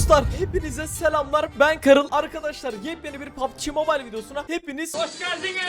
Dostlar hepinize selamlar. Ben Karıl. Arkadaşlar yepyeni bir PUBG Mobile videosuna hepiniz hoş geldiniz.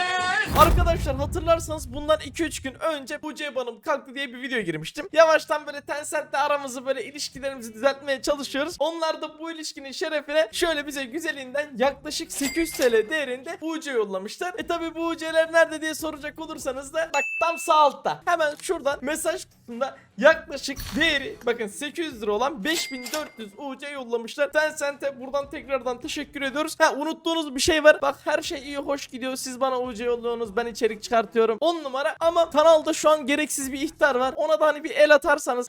Arkadaşlar hatırlarsanız bundan 2-3 gün önce bu Ceban'ım kalktı diye bir video girmiştim. Yavaştan böyle Tencent'le aramızı böyle ilişkilerimizi düzeltmeye çalışıyoruz. Onlar da bu ilişkinin şerefine şöyle bize güzelinden yaklaşık 800 TL değerinde UC yollamışlar. E tabi bu UC'ler nerede diye soracak olursanız da bak tam sağ altta. Hemen şuradan mesaj kutusunda yaklaşık değeri bakın 800 lira olan 5400 UC yollamışlar. Tencent'e buradan tekrardan teşekkür ediyoruz. Ha unuttuğunuz bir şey var. Bak her şey iyi hoş gidiyor. Siz bana UC yolluyorsunuz. Ben içerik çıkartıyorum. 10 numara ama kanalda şu an gereksiz bir ihtar var. Ona da hani bir el atarsanız.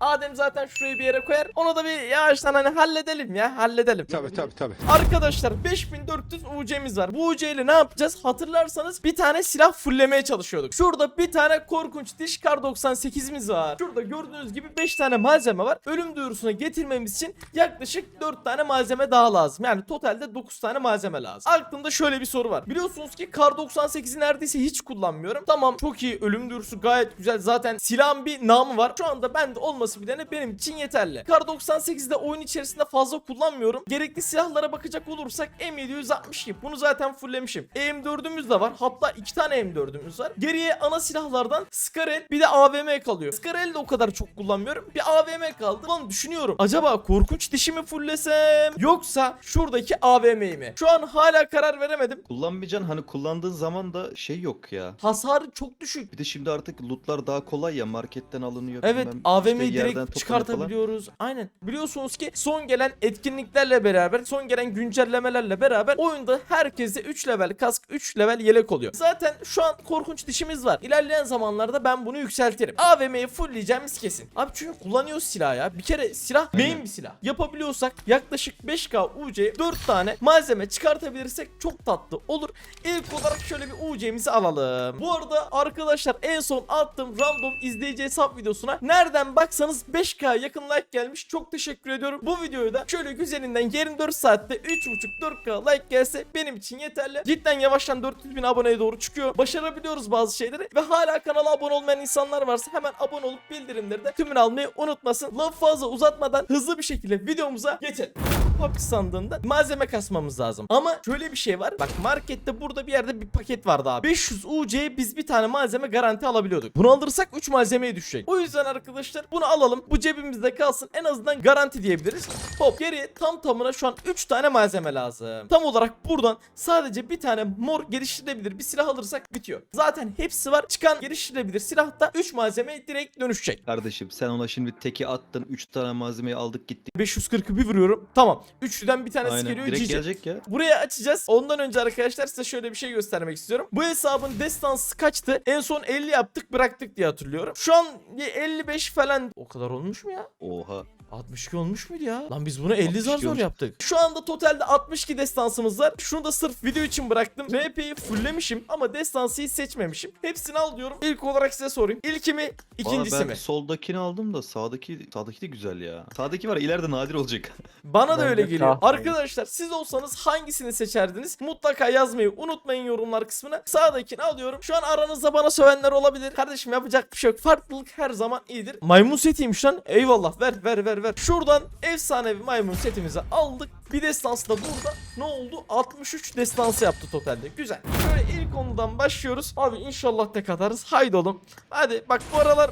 Adem zaten şurayı bir yere koyar. Onu da bir yavaştan hani halledelim ya. Halledelim. Tabii tabii tabii. Arkadaşlar 5400 UC'miz var. Bu UC ile ne yapacağız? Hatırlarsanız bir tane silah fullemeye çalışıyorduk. Şurada bir tane korkunç diş kar 98'imiz var. Şurada gördüğünüz gibi 5 tane malzeme var. Ölüm duyurusuna getirmemiz için yaklaşık 4 tane malzeme daha lazım. Yani totalde 9 tane malzeme lazım. Aklımda şöyle bir soru var. Biliyorsunuz ki kar 98'i neredeyse hiç kullanmıyorum. Tamam çok iyi ölüm duyurusu gayet güzel. Zaten silahın bir namı var. Şu anda bende olması bile benim için yeterli. Kar 98'de oyun içerisinde fazla kullanmıyorum. Gerekli silahlara bakacak olursak M762. Bunu zaten fulllemişim. M4'ümüz de var. Hatta iki tane M4'ümüz var. Geriye ana silahlardan Skarel bir de AVM kalıyor. Skarel'i de o kadar çok kullanmıyorum. Bir AVM kaldı. Lan düşünüyorum. Acaba korkunç dişi mi fullesem yoksa şuradaki AVM'yi mi? Şu an hala karar veremedim. Kullanmayacaksın hani kullandığın zaman da şey yok ya. Hasarı çok düşük. Bir de şimdi artık lootlar daha kolay ya marketten alınıyor. Evet bilmem AVM'yi işte direkt toplanıyor falan. çıkartabiliyoruz. Aynen. Biliyorsunuz ki son gelen etkinliklerle beraber, son gelen güncellemelerle beraber oyunda herkese 3 level kask, 3 level yelek oluyor. Zaten şu an korkunç dişimiz var. İlerleyen zamanlarda ben bunu yükseltirim. AVM'yi fullleyeceğimiz kesin. Abi çünkü kullanıyoruz silah ya. Bir kere silah main bir silah. Yapabiliyorsak yaklaşık 5k UC 4 tane malzeme çıkartabilirsek çok tatlı olur. İlk olarak şöyle bir UC'mizi alalım. Bu arada arkadaşlar en son attığım random izleyici hesap videosuna nereden baksanız 5k yakın like gelmiş. Çok teşekkür ediyorum. Bu videoyu da şöyle güzelinden 24 saatte 3.5-4k like gelse benim için yeterli. Cidden yavaştan 400 bin aboneye doğru çıkıyor. Başarabiliyoruz bazı şeyleri ve hala kanala abone olmayan insanlar varsa hemen abone olup bildirimleri de tümünü almayı unutmasın. Laf fazla uzatmadan hızlı bir şekilde videomuza geçelim. PUBG sandığında malzeme kasmamız lazım. Ama şöyle bir şey var. Bak markette burada bir yerde bir paket vardı abi. 500 UC'ye biz bir tane malzeme garanti alabiliyorduk. Bunu alırsak 3 malzemeye düşecek. O yüzden arkadaşlar bunu alalım. Bu cebimizde kalsın. En azından garanti diyebiliriz. Hop geriye tam tamına şu an 3 tane malzeme lazım. Tam olarak buradan sadece bir tane mor geliştirilebilir bir silah alırsak bitiyor. Zaten hepsi var. Çıkan geliştirilebilir silahta 3 malzemeye direkt dönüşecek. Kardeşim sen ona şimdi teki attın 3 tane malzemeyi aldık gittik. 540'ı bir vuruyorum. Tamam. Üçlüden bir tanesi Aynen geliyor. direkt cici. gelecek ya. Buraya açacağız. Ondan önce arkadaşlar size şöyle bir şey göstermek istiyorum. Bu hesabın destansı kaçtı? En son 50 yaptık bıraktık diye hatırlıyorum. Şu an bir 55 falan. O kadar olmuş mu ya? Oha. 62 olmuş muydu ya? Lan biz bunu 50 zar 62 zor olmuş. yaptık. Şu anda totalde 62 destansımız var. Şunu da sırf video için bıraktım. RP'yi fulllemişim ama destansıyı seçmemişim. Hepsini al diyorum. İlk olarak size sorayım. İlki mi? ikincisi Valla ben mi? soldakini aldım da sağdaki sağdaki de güzel ya. Sağdaki var ya, ileride nadir olacak. Bana da öyle geliyor. Arkadaşlar siz olsanız hangisini seçerdiniz? Mutlaka yazmayı unutmayın yorumlar kısmına. Sağdakini alıyorum. Şu an aranızda bana sövenler olabilir. Kardeşim yapacak bir şey yok. Farklılık her zaman iyidir. Maymun setiymiş lan. Eyvallah ver ver ver ver. Şuradan efsanevi maymun setimizi aldık. Bir destansı da burada. Ne oldu? 63 destansı yaptı totalde. Güzel. Şöyle ilk konudan başlıyoruz. Abi inşallah tek atarız. Haydi oğlum. Hadi bak bu aralar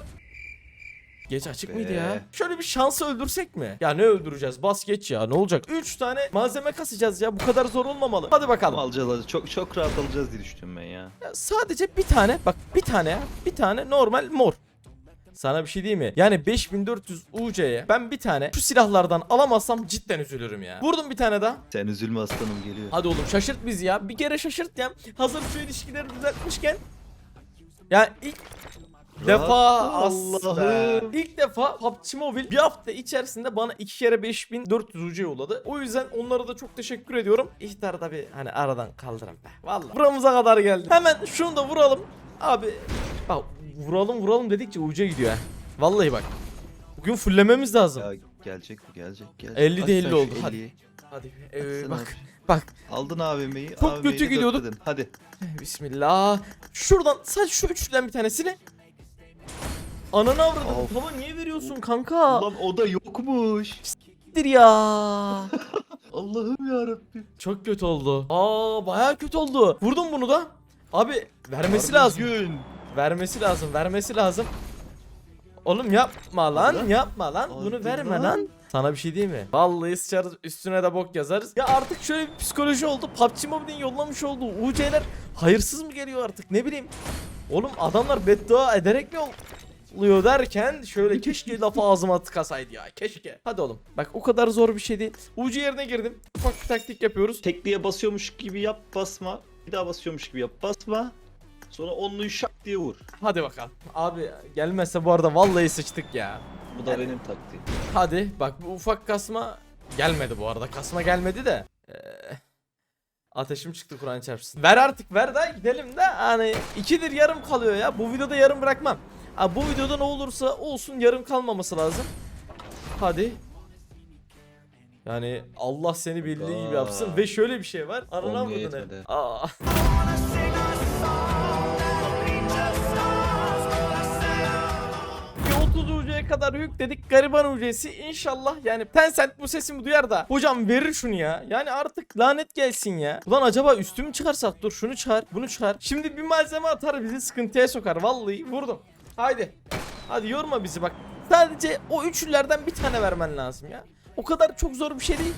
Geç açık mıydı ya? Be. Şöyle bir şansı öldürsek mi? Ya ne öldüreceğiz? Bas geç ya. Ne olacak? 3 tane malzeme kasacağız ya. Bu kadar zor olmamalı. Hadi bakalım. alacağız alacağız. Çok çok rahat alacağız diye düşünüyorum ben ya. Ya sadece bir tane. Bak bir tane ya. Bir tane normal mor. Sana bir şey diyeyim mi? Yani 5400 UC'ye ben bir tane şu silahlardan alamazsam cidden üzülürüm ya. Vurdum bir tane daha. Sen üzülme aslanım geliyor. Hadi oğlum şaşırt bizi ya. Bir kere şaşırt ya. Hazır şu ilişkileri düzeltmişken. Ya ilk defa Allah'ım. İlk defa PUBG Mobile bir hafta içerisinde bana iki kere 5400 UC yolladı. O yüzden onlara da çok teşekkür ediyorum. İhtarı da bir hani aradan kaldırın be. Vallahi. Buramıza kadar geldi. Hemen şunu da vuralım. Abi bak vuralım vuralım dedikçe UC gidiyor ha. Vallahi bak. Bugün fullememiz lazım. Ya gelecek bu gelecek gelecek. 50 Aç de sen 50 şu oldu, hadi. 50'yi. Hadi ee, bak bak Aldın AVM'yi. Çok kötü gidiyorduk. dörtledin. Hadi. Bismillah. Şuradan sadece şu üçlüden bir tanesini. Ananı avradım. Baba niye veriyorsun kanka? Ulan o da yokmuş. siktir ya. Allah'ım yarabbim. Çok kötü oldu. Aa bayağı kötü oldu. Vurdum bunu da. Abi vermesi lazım. Gün. Vermesi lazım. Vermesi lazım. Oğlum yapma lan, lan. yapma lan. Bunu Hadi verme lan. lan. Sana bir şey diyeyim mi? Vallahi sıçarız üstüne de bok yazarız. Ya artık şöyle bir psikoloji oldu. PUBG Mobile'in yollamış olduğu UC'ler hayırsız mı geliyor artık ne bileyim. Oğlum adamlar beddua ederek mi oluyor derken şöyle keşke lafı ağzıma tıkasaydı ya keşke. Hadi oğlum bak o kadar zor bir şey değil. UC yerine girdim. Ufak bir taktik yapıyoruz. Tekliğe basıyormuş gibi yap basma. Bir daha basıyormuş gibi yap basma. Sonra onluyu şak diye vur. Hadi bakalım. Abi gelmezse bu arada vallahi sıçtık ya. Bu da benim taktiğim. Hadi bak bu ufak kasma gelmedi bu arada. Kasma gelmedi de. Ee, ateşim çıktı Kur'an çarpsın. Ver artık ver da gidelim de hani ikidir yarım kalıyor ya. Bu videoda yarım bırakmam. Ha, bu videoda ne olursa olsun yarım kalmaması lazım. Hadi. Yani Allah seni bildiği gibi yapsın ve şöyle bir şey var. Olmuyor, avradını. yetmedi. Aa. Bir 30 UC'ye kadar yükledik gariban UC'si inşallah yani Tencent bu sesimi duyar da hocam verir şunu ya. Yani artık lanet gelsin ya. Ulan acaba üstümü çıkarsak? Dur şunu çıkar bunu çıkar. Şimdi bir malzeme atar bizi sıkıntıya sokar. Vallahi vurdum. Haydi. Hadi yorma bizi bak. Sadece o üçlülerden bir tane vermen lazım ya. O kadar çok zor bir şey değil.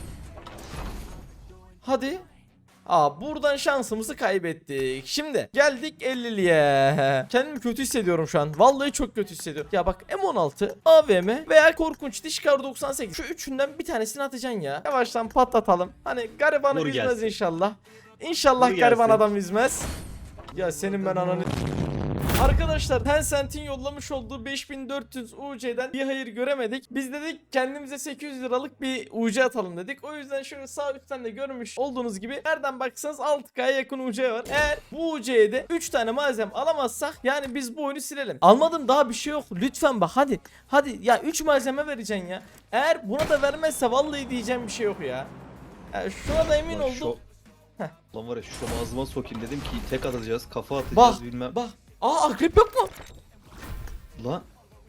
Hadi Aa buradan şansımızı kaybettik. Şimdi geldik 50'liye. Kendimi kötü hissediyorum şu an. Vallahi çok kötü hissediyorum. Ya bak M16, AVM veya korkunç diş kar 98. Şu üçünden bir tanesini atacaksın ya. Yavaştan patlatalım. Hani garibanı üzmez inşallah. İnşallah Vur gariban gelsin. adam üzmez. Ya senin ben ananı... Arkadaşlar Tencent'in yollamış olduğu 5400 UC'den bir hayır göremedik. Biz dedik kendimize 800 liralık bir UC atalım dedik. O yüzden şöyle sağ üstten de görmüş olduğunuz gibi nereden baksanız 6K'ya yakın UC var. Eğer bu UC'ye de 3 tane malzeme alamazsak yani biz bu oyunu silelim. Almadım daha bir şey yok. Lütfen bak hadi. Hadi ya 3 malzeme vereceksin ya. Eğer buna da vermezse vallahi diyeceğim bir şey yok ya. ya şuna da emin Lan oldum. şu-. Lan var ya şu ağzıma sokayım dedim ki tek atacağız kafa atacağız Bak bilmem. bak. Aa akrep yok mu? Lan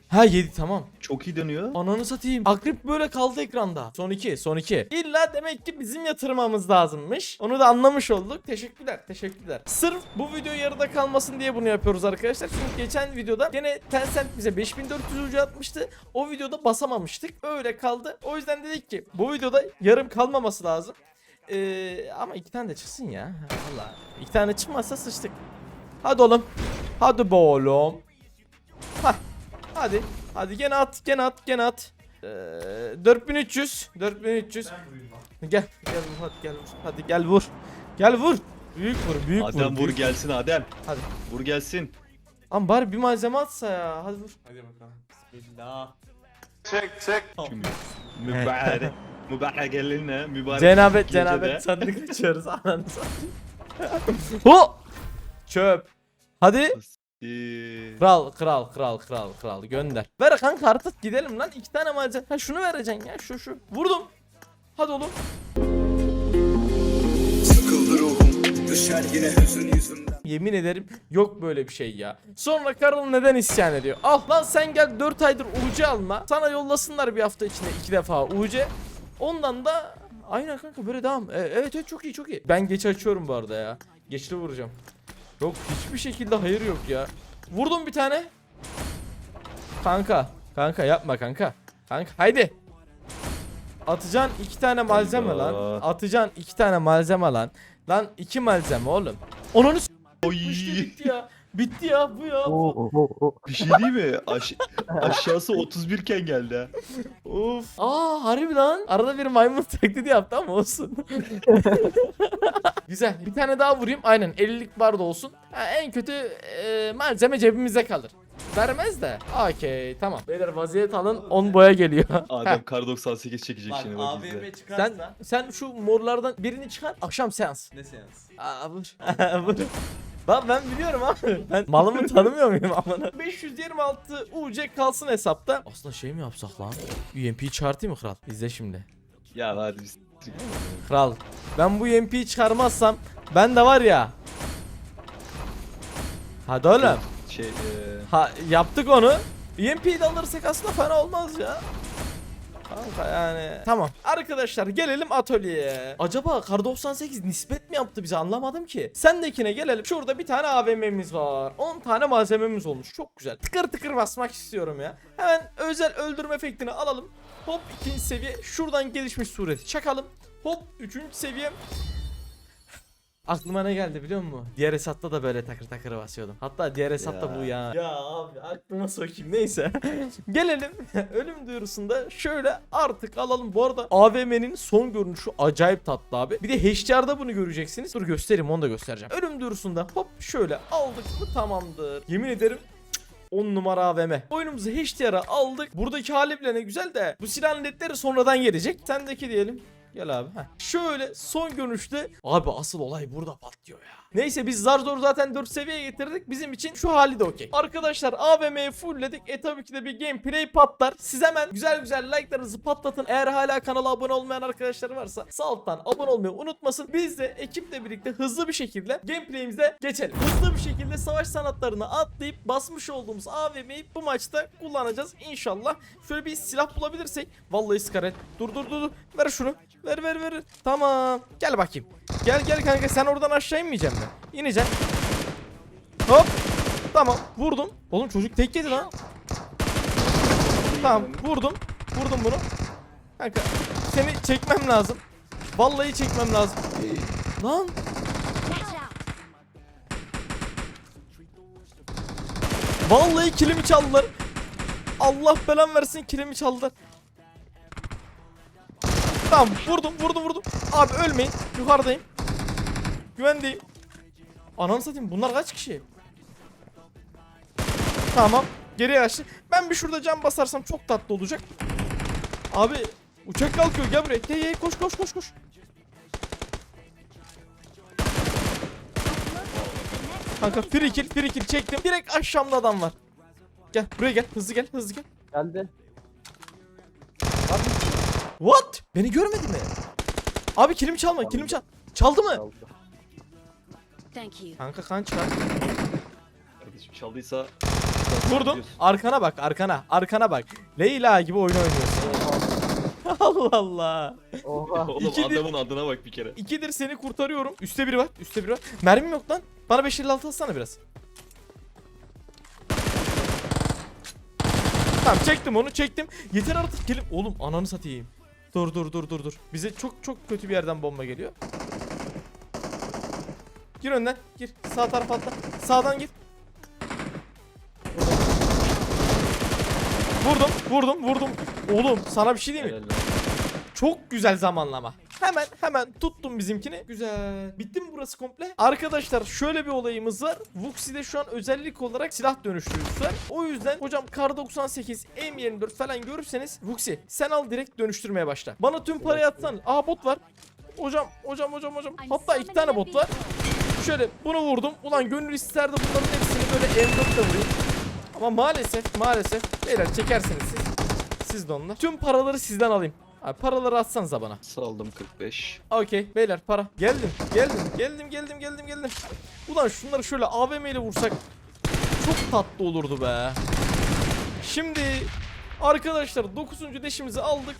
Ha 7 tamam. çok iyi dönüyor. Ananı satayım. Akrep böyle kaldı ekranda. Son 2, son 2. İlla demek ki bizim yatırmamız lazımmış. Onu da anlamış olduk. Teşekkürler, teşekkürler. Sırf bu video yarıda kalmasın diye bunu yapıyoruz arkadaşlar. Çünkü geçen videoda gene Tencent bize 5400 ucu atmıştı. O videoda basamamıştık. Öyle kaldı. O yüzden dedik ki bu videoda yarım kalmaması lazım. Ee, ama iki tane de çıksın ya. Valla. İki tane çıkmazsa sıçtık. Hadi oğlum. Hadi be oğlum. Hah. Hadi. Hadi gene at, gene at, gene at. Ee, 4300. 4300. Gel, gel vur, hadi gel vur. Hadi gel vur. Gel vur. Büyük vur, büyük vur. Adem vur büyük. gelsin Adem. Hadi. Vur gelsin. Ama bari bir malzeme atsa ya. Hadi vur. Hadi bakalım. Bismillah. Çünkü mübarek. mübarek eline mübarek. Cenabet, cenabet sandık açıyoruz. Ananı satayım. Ho! Çöp. Hadi. Kral, kral, kral, kral, kral gönder. Ver kanka artık gidelim lan. iki tane malzeme. Ha şunu vereceksin ya. Şu şu. Vurdum. Hadi oğlum. Sıkıldı ruhum Düşer yine hüzün yüzümden Yemin ederim yok böyle bir şey ya. Sonra Karıl neden isyan ediyor? Ah lan sen gel 4 aydır UC alma. Sana yollasınlar bir hafta içinde 2 defa UC. Ondan da aynen kanka böyle devam. E, evet evet çok iyi çok iyi. Ben geç açıyorum bu arada ya. Geçli vuracağım. Yok hiçbir şekilde hayır yok ya. Vurdum bir tane. Kanka. Kanka yapma kanka. Kanka haydi. Atacaksın iki tane malzeme lan. Allah. Atacaksın iki tane malzeme lan. Lan iki malzeme oğlum. Onunu s- Oy. işte bitti ya. Bitti ya bu ya. bu. Bir şey değil mi? Aş aşağısı 31 iken geldi ha. Of. Aa harbi lan. Arada bir maymun taklidi yaptı ama olsun. Güzel. Bir tane daha vurayım. Aynen 50'lik bar da olsun. Ha, en kötü e, malzeme cebimizde kalır. Vermez de. Okey tamam. Beyler vaziyet alın 10 boya geliyor. Adem kar 98 çekecek Bak şimdi bak AVM izle. çıkarsa sen sen şu morlardan birini çıkar. Akşam seans. ne seans? Aa vur. vur. Ben, ben biliyorum abi. Ben malımı tanımıyor muyum amına? 526 UC kalsın hesapta. Aslında şey mi yapsak lan? UMP çıkartayım mı kral? İzle şimdi. Ya hadi biz. Kral. Ben bu UMP'yi çıkarmazsam ben de var ya. Hadi oğlum. Şey eee Ha yaptık onu. UMP'yi de alırsak aslında fena olmaz ya. Kanka yani. Tamam. Arkadaşlar gelelim atölyeye. Acaba Kar 98 nispet mi yaptı bize anlamadım ki. Sendekine gelelim. Şurada bir tane AVM'miz var. 10 tane malzememiz olmuş. Çok güzel. Tıkır tıkır basmak istiyorum ya. Hemen özel öldürme efektini alalım. Hop ikinci seviye. Şuradan gelişmiş sureti çakalım. Hop üçüncü seviye. Aklıma ne geldi biliyor musun? Diğer hesapta da böyle takır takır basıyordum. Hatta diğer hesapta Ya. bu ya. Ya abi aklıma sokayım neyse. Gelelim ölüm duyurusunda şöyle artık alalım. Bu arada AVM'nin son görünüşü acayip tatlı abi. Bir de HDR'da bunu göreceksiniz. Dur göstereyim onu da göstereceğim. Ölüm duyurusunda hop şöyle aldık mı tamamdır. Yemin ederim 10 numara AVM. Oyunumuzu HDR'a aldık. Buradaki hali bile ne güzel de bu silah ledleri sonradan gelecek. Sendeki diyelim. Gel abi. Heh. Şöyle son görünüşte abi asıl olay burada patlıyor ya. Neyse biz zar zor zaten 4 seviyeye getirdik. Bizim için şu hali de okey. Arkadaşlar AVM'yi fullledik. E tabii ki de bir gameplay patlar. Siz hemen güzel güzel like'larınızı patlatın. Eğer hala kanala abone olmayan arkadaşlar varsa sağ alttan abone olmayı unutmasın. Biz de ekiple birlikte hızlı bir şekilde gameplay'imize geçelim. Hızlı bir şekilde savaş sanatlarını atlayıp basmış olduğumuz AVM'yi bu maçta kullanacağız inşallah. Şöyle bir silah bulabilirsek. Vallahi skaret. Dur dur dur dur. Ver şunu. Ver ver ver. Tamam. Gel bakayım. Gel gel kanka sen oradan aşağı inmeyeceksin mi? İneceksin. Hop. Tamam vurdum. Oğlum çocuk tek yedi lan. Tamam vurdum. Vurdum bunu. Kanka seni çekmem lazım. Vallahi çekmem lazım. Lan vallahi kilimi çaldılar. Allah belan versin kilimi çaldılar. Tamam vurdum vurdum vurdum. Abi ölmeyin. Yukarıdayım. Güvendeyim. Ananı satayım bunlar kaç kişi? Tamam. Geriye açtı. Ben bir şurada cam basarsam çok tatlı olacak. Abi uçak kalkıyor gel buraya. Hey, hey, koş koş koş koş. Kanka free kill free kill çektim. Direkt aşağımda adam var. Gel buraya gel hızlı gel hızlı gel. Geldi. What? Beni görmedi mi? Abi kilimi çalma kilimi çal. Çaldı mı? Çaldı. Thank you. Kanka kan çıkar. Kardeşim çaldıysa Vurdum. Arkana bak arkana. Arkana bak. Leyla gibi oyun oynuyorsun. Allah Allah. Oha. Oğlum adamın adına bak bir kere. İkidir seni kurtarıyorum. Üste biri var. Üste biri var. Mermim yok lan. Bana 556 atsana biraz. Tamam çektim onu çektim. Yeter artık gelip oğlum ananı satayım. Dur dur dur dur dur. Bize çok çok kötü bir yerden bomba geliyor. Gir önden gir. Sağ tarafa atla. Sağdan gir. Vurdum vurdum vurdum. Oğlum sana bir şey diyeyim mi? Çok güzel zamanlama. Hemen hemen tuttum bizimkini. Güzel. Bitti mi burası komple? Arkadaşlar şöyle bir olayımız var. Vuxi'de şu an özellik olarak silah dönüştürücüsü var. O yüzden hocam Kar 98, M24 falan görürseniz Vuxi sen al direkt dönüştürmeye başla. Bana tüm parayı atsan. Aa bot var. Hocam hocam hocam hocam. Hatta iki tane bot var. Şöyle bunu vurdum. Ulan gönül isterdi bunların hepsini böyle M4'le vurayım. Ama maalesef maalesef beyler çekersiniz siz. Siz de onunla. Tüm paraları sizden alayım. Abi paraları atsanıza bana. Saldım 45. Okey beyler para. Geldim geldim geldim geldim geldim geldim. Ulan şunları şöyle AVM ile vursak çok tatlı olurdu be. Şimdi arkadaşlar 9. deşimizi aldık.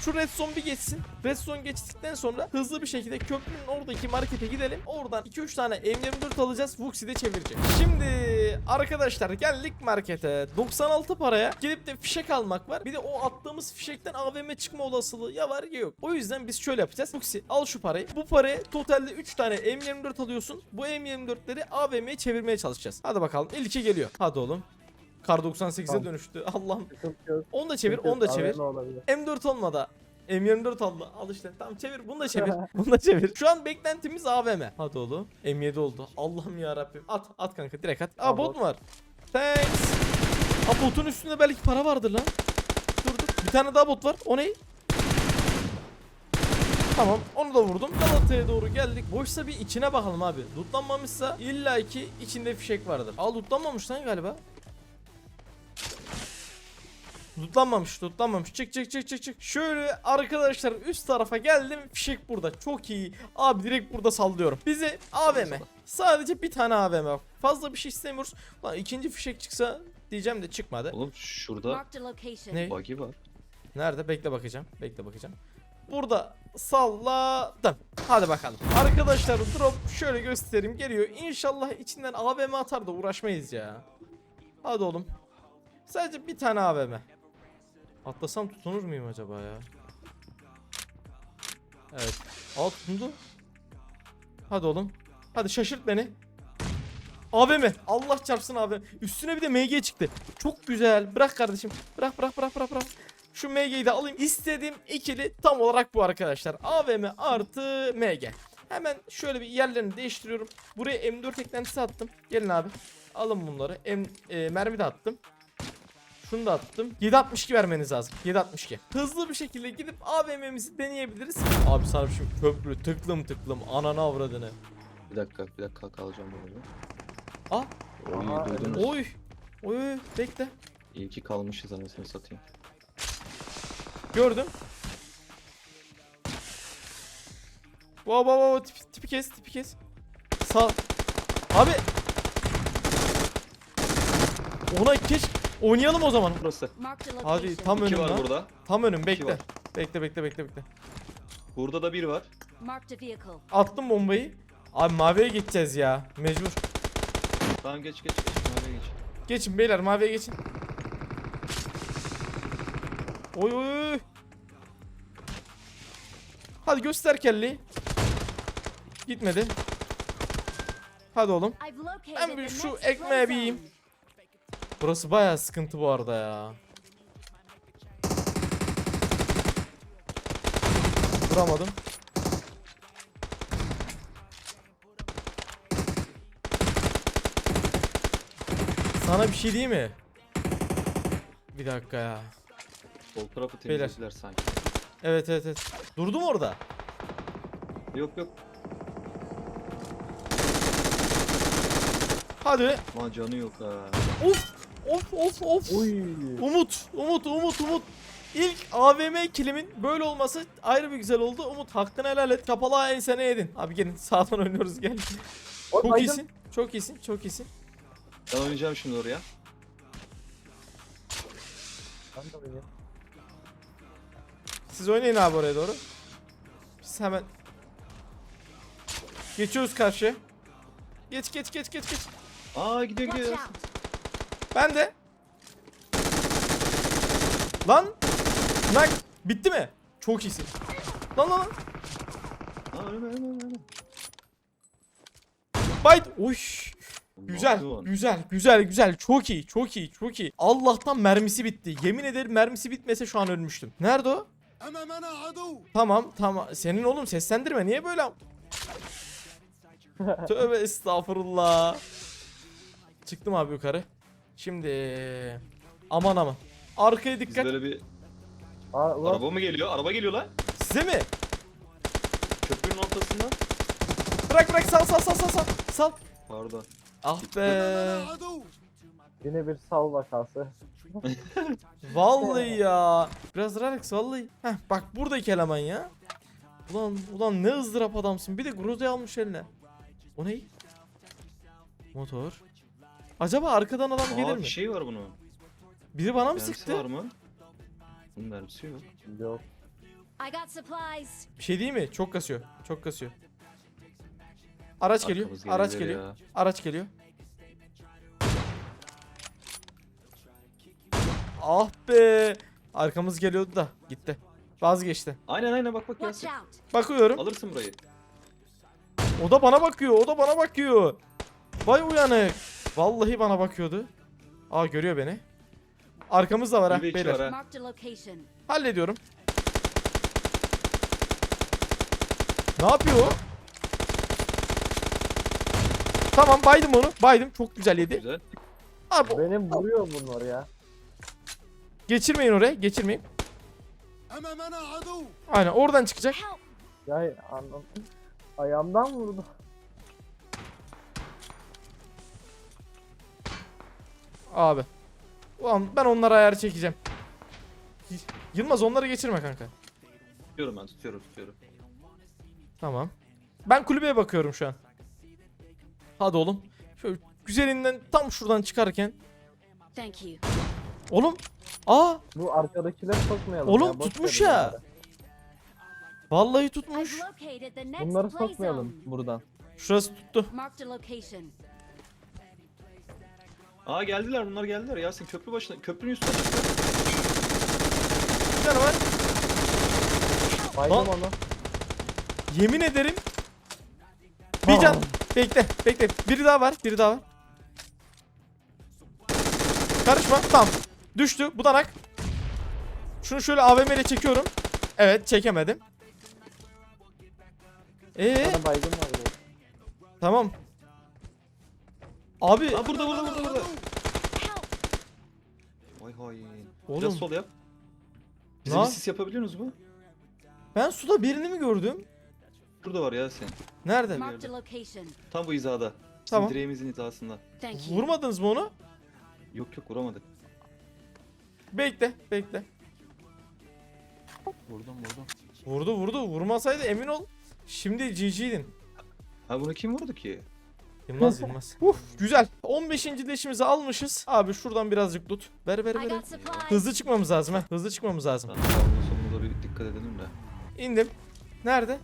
Şu red bir geçsin. Red geçtikten sonra hızlı bir şekilde köprünün oradaki markete gidelim. Oradan 2-3 tane M24 alacağız. Vuxi'de çevirecek. Şimdi arkadaşlar geldik markete. 96 paraya gidip de fişek almak var. Bir de o attığımız fişekten AVM çıkma olasılığı ya var ya yok. O yüzden biz şöyle yapacağız. Vuxi al şu parayı. Bu parayı totalde 3 tane M24 alıyorsun. Bu M24'leri AVM'ye çevirmeye çalışacağız. Hadi bakalım. İlki geliyor. Hadi oğlum. Kar 98'e Tamam. dönüştü. Allah'ım. Sıkıntı yok. Onu da çevir, Sıkıntı onu da yok. çevir. AVM olabilir. M4 olmadı. M24 aldı. Al işte. Tamam çevir. Bunu da çevir. Bunu da çevir. Şu an beklentimiz AVM. Hadi oğlum. M7 oldu. Allah'ım ya Rabbim. At at kanka direkt at. Aa Al bot bot. mu var? Thanks. Aa botun üstünde belki para vardır lan. Dur dur. Bir tane daha bot var. O ne? Tamam onu da vurdum. Galata'ya doğru geldik. Boşsa bir içine bakalım abi. Lootlanmamışsa illaki içinde fişek vardır. Aa lootlanmamış lan galiba. Lootlanmamış, lootlanmamış. Çık çık çık çık çık. Şöyle arkadaşlar üst tarafa geldim. Fişek burada. Çok iyi. Abi direkt burada sallıyorum. Bize AVM. Sadece bir tane AVM var. Fazla bir şey istemiyoruz. Lan ikinci fişek çıksa diyeceğim de çıkmadı. Oğlum şurada. Ne? buggy var. Nerede? Bekle bakacağım. Bekle bakacağım. Burada salladım. Hadi bakalım. Arkadaşlar drop şöyle göstereyim geliyor. İnşallah içinden AVM atar da uğraşmayız ya. Hadi oğlum. Sadece bir tane AVM. Atlasam tutunur muyum acaba ya? Evet. Aa tutundu. Hadi oğlum. Hadi şaşırt beni. AVM. Allah çarpsın AVM. Üstüne bir de MG çıktı. Çok güzel. Bırak kardeşim. Bırak bırak bırak bırak bırak. Şu MG'yi de alayım. İstediğim ikili tam olarak bu arkadaşlar. AVM artı MG. Hemen şöyle bir yerlerini değiştiriyorum. Buraya M4 eklentisi attım. Gelin abi. Alın bunları. M, e, mermi de attım. Şunu da attım. 7.62 vermeniz lazım. 7.62. Hızlı bir şekilde gidip AVM'mizi deneyebiliriz. Abi şimdi köprü tıklım tıklım anana avradını. Bir dakika bir dakika kalacağım burada. Ah Oy duydunuz. oy. Oy bekle. İyi ki kalmışız anasını satayım. Gördüm. Wow wow wow tipi, tipi kes tipi kes. Sağ. Abi. Ona keş oynayalım o zaman. Burası. Hadi tam İki önüm var lan. burada. Tam önüm bekle. var. Bekle bekle bekle bekle. Burada da bir var. Attım bombayı. Abi maviye geçeceğiz ya. Mecbur. Tamam geç geç geç. Maviye geç. Geçin beyler maviye geçin. Oy oy oy. Hadi göster kelleyi. Gitmedi. Hadi oğlum. Ben bir şu ekmeğe bir yiyeyim. Burası bayağı sıkıntı bu arada ya. Vuramadım. Sana bir şey diyeyim mi? Bir dakika ya. Sol tarafı Beyler. temizlediler sanki. Evet evet evet. Durdum orada. Yok yok. Hadi. Ama canı yok ha. Of of of of. Umut, Umut, Umut, Umut. İlk AVM kilimin böyle olması ayrı bir güzel oldu. Umut hakkını helal et. Kapalı ensene yedin. Abi gelin sağdan oynuyoruz gel. Çok iyisin. Çok iyisin. Çok iyisin. Ben oynayacağım şimdi oraya. Siz oynayın abi oraya doğru. Biz hemen geçiyoruz karşıya. Geç geç geç geç geç. Aa gidiyor gidiyor. Ben de. Lan. Nak. Bitti mi? Çok iyisin. Lan lan lan. Bite. Oy. Güzel, güzel, güzel, güzel. Çok iyi, çok iyi, çok iyi. Allah'tan mermisi bitti. Yemin ederim mermisi bitmese şu an ölmüştüm. Nerede o? Tamam, tamam. Senin oğlum seslendirme. Niye böyle? Tövbe estağfurullah. Çıktım abi yukarı. Şimdi aman aman. Arkaya Biz dikkat. böyle bir Aa, ulan araba mı geliyor? Araba geliyor lan. Size mi? Köprünün ortasından. Bırak bırak sal sal sal sal sal. Sal. Pardon. Ah be. yine bir sal vakası. Vallahi ya. Biraz relax vallahi. Heh bak buradaki eleman ya. Ulan ulan ne ızdırap adamsın. Bir de Groza'yı almış eline. O ne? Motor. Acaba arkadan adam gelir Aa mi? bir şey var bunun. Biri bana mı Mermisi sıktı? var mı? Bunun mermisi yok. Yok. I got supplies. Bir şey değil mi? Çok kasıyor. Çok kasıyor. Araç geliyor. Arkamız Araç gelebilir geliyor. ya. Araç geliyor. Ah be. Arkamız geliyordu da gitti. Vazgeçti. Aynen aynen bak bak Watch gelsin. out. Bakıyorum. Alırsın burayı. O da bana bakıyor. O da bana bakıyor. Vay uyanık. Vallahi bana bakıyordu. Aa görüyor beni. Arkamızda var ha Bir de beyler. var ha. Marked a location. Hallediyorum. Ne yapıyor o? Tamam baydım onu. Baydım. Çok güzel yedi. Güzel. Abi o- Benim vuruyor bunlar ya. geçirmeyin oraya. Geçirmeyin. Aynen oradan çıkacak. Help. Ya anlam. Ayağımdan vurdu. Abi. Ulan ben onlara ayar çekeceğim. Y- Yılmaz onları geçirme kanka. Tutuyorum ben tutuyorum tutuyorum. Tamam. Ben kulübeye bakıyorum şu an. Hadi oğlum. Şöyle güzelinden tam şuradan çıkarken. Thank you. Oğlum Aa Bu arkadakileri sokmayalım Oğlum, ya. tutmuş ya. bunları. vallahi tutmuş. Bunları sokmayalım buradan. Şurası tuttu. Aa geldiler bunlar geldiler. Yasin köprü başına köprünün üstüne çıktı. Bir tane var. Baydım Lan. onu. Yemin ederim. Bir can. Bekle bekle. Biri daha var. Biri daha var. Karışma. Tamam. Düştü. Budanak. Şunu şöyle AVM ile çekiyorum. Evet çekemedim. Ee Bana var tamam. Abi Aa burada burada burada burada. Vay hain. Oğlum. Biraz sol yap. Bize Ne bir yap- sis yapabiliyorsunuz mu? ben suda birini mi gördüm? Burada var Yasin. Nerede? Marked a location. Tam bu hizada. Bizim Tamam. direğimizin hizasında. Thank you. Vurmadınız mı onu? Yok yok vuramadık. Bekle bekle. Vurdum vurdum. Vurdu vurdu. Vurmasaydı emin ol. Şimdi GG'din. Ha bunu kim vurdu ki? Yılmaz Yılmaz. Uf güzel. 15. leşimizi almışız. Abi şuradan birazcık tut. Ver ver ver. Hızlı çıkmamız lazım ha. Hızlı çıkmamız lazım. Solunda bir dikkat edelim de. İndim. Nerede?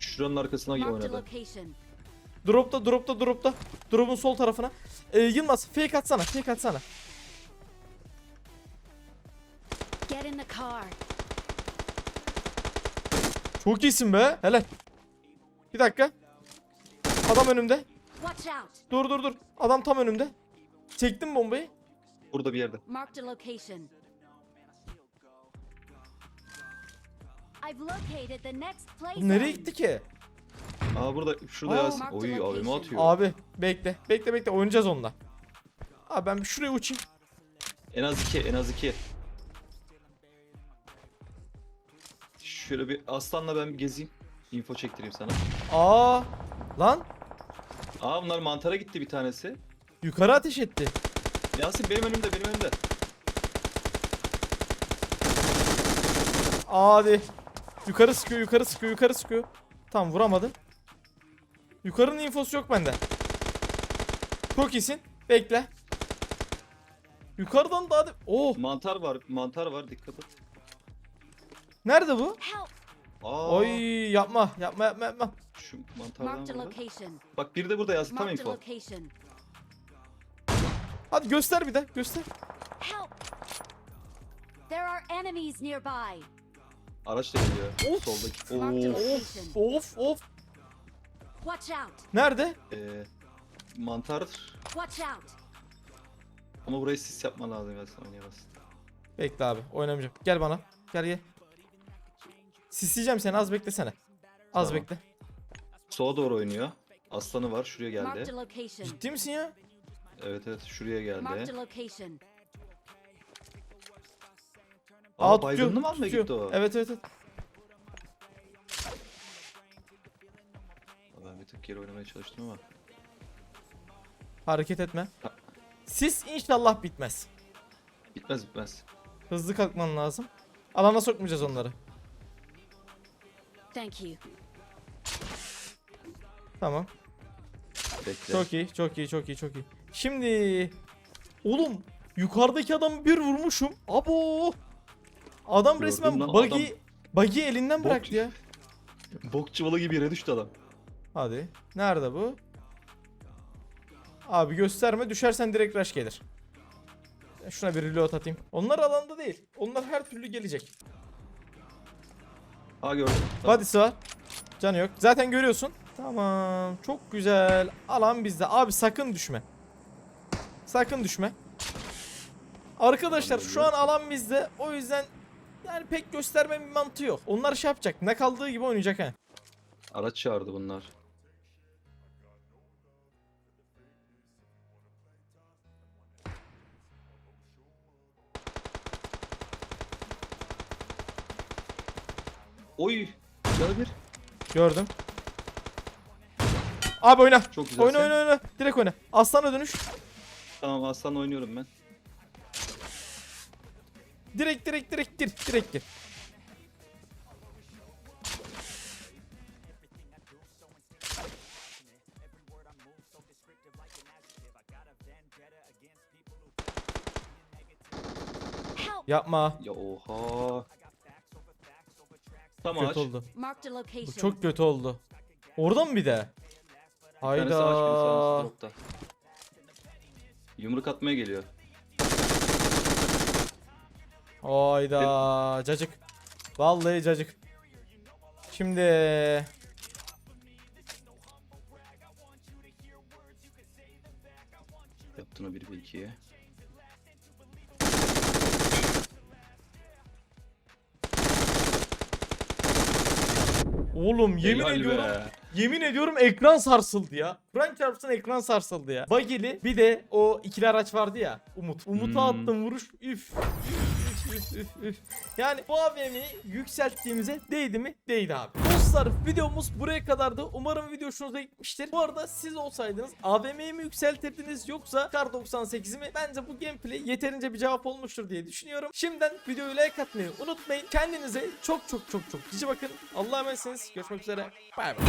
Şuranın arkasına a oynadı. Dropta dropta dropta. Drop'un sol tarafına. Ee, Yılmaz fake atsana. Fake atsana. Get in the car. Çok iyisin be. Helal. Bir dakika. Adam önümde. Watch out. Dur dur dur. Adam tam önümde. Çektim bombayı. Burada bir yerde. Marked a location. I've located the next play Bu zone. nereye gitti ki? Aa burada şurada Aa. Yasin. Marked Oy. AVM atıyor. Abi bekle. Bekle bekle. Oynayacağız onunla. Abi ben bir şuraya uçayım. En az iki en az iki. Şöyle bir aslanla ben bir gezeyim. Info çektireyim sana. Aa. Lan. Aa bunlar mantara gitti bir tanesi. Yukarı ateş etti. Yasin benim önümde benim önümde. Hadi. Yukarı sıkıyor, yukarı sıkıyor, yukarı sıkıyor. Tam vuramadı. Yukarının infosu yok bende. Çok iyisin. Bekle. Yukarıdan daha da... Oh! Mantar var mantar var dikkat et. Nerede bu? Help. Aa, Oy yapma, yapma, yapma, yapma. Şu mantardan Marked a burada. location. Bak biri de burada Yasin tam Marked a info. location. Hadi göster bir de, göster. Help. There are enemies nearby. Araç da geliyor. Of. Soldaki. Marked a Oo. location. Of, of. Watch out. Nerede? Ee, mantar Watch out. ama burayı sis yapman lazım Yasin oynayamazsın. Bekle abi, oynamayacağım. Gel bana. Gel gel. Sisleyeceğim seni, az beklesene. Az Tamam. bekle. Sola doğru oynuyor. Aslanı var şuraya Marked geldi. a location. Ciddi misin ya? Evet evet şuraya Marked geldi. location. Aa, tutuyor, baygınını mı almaya tutuyor. gitti o? Evet, evet, evet. Ben bir tık geri oynamaya çalıştım ama. Hareket etme. Sis inşallah bitmez. Bitmez bitmez. Hızlı kalkman lazım. Alana sokmayacağız onları. Thank you. Tamam. Bekle. Çok iyi, çok iyi, çok iyi, çok iyi. Şimdi oğlum yukarıdaki adamı bir vurmuşum. Abo! Adam Gördüm resmen lan, buggy adam- buggy elinden Bok- bıraktı ya. Bok çuvalı gibi yere düştü adam. Hadi. Nerede bu? Abi gösterme düşersen direkt rush gelir. Ben Şuna bir reload atayım. Onlar alanda değil. Onlar her türlü gelecek. Aa gördüm. Tamam. Body'si var. Canı yok. Zaten görüyorsun. Tamam. Çok güzel. Alan bizde. Abi sakın düşme. Sakın düşme. Arkadaşlar şu an alan bizde. O yüzden yani pek gösterme bir mantığı yok. Onlar şey yapacak. Ne kaldığı gibi oynayacak ha. Araç çağırdı bunlar. Oy! Canı bir. Gördüm. Abi oyna. Çok güzel. Oyna oyna oyna. Direkt oyna. Aslana dönüş. Tamam aslan oynuyorum ben. Direkt direkt direkt gir. Direkt gir. Yapma. Ya oha. Tam Kötü ağaç. oldu. Marked a location. Bu çok kötü oldu. Orada mı bir de? Bir tanesi ağaç, bir Hayda. dropta. Yumruk atmaya geliyor. Hayda. Cacık. Vallahi cacık. Şimdi Yaptın o 1 ve 2'ye. Oğlum yemin Helal ediyorum be. yemin ediyorum ekran sarsıldı ya. Kur'an çarpsın ekran sarsıldı ya. Bagili bir de o ikili araç vardı ya. Umut. Umut'a Hmm. attım vuruş. Üf. Yani bu AVM'yi yükselttiğimize değdi mi? Değdi abi. Dostlar videomuz buraya kadardı. Umarım video hoşunuza gitmiştir. Bu arada siz olsaydınız AVM'yi mi yükseltirdiniz yoksa Kar 98'i mi? Bence bu gameplay yeterince bir cevap olmuştur diye düşünüyorum. Şimdiden videoyu like atmayı unutmayın. Kendinize çok çok çok çok cici bakın. Allah'a emanetsiniz. Görüşmek üzere. Bay bay.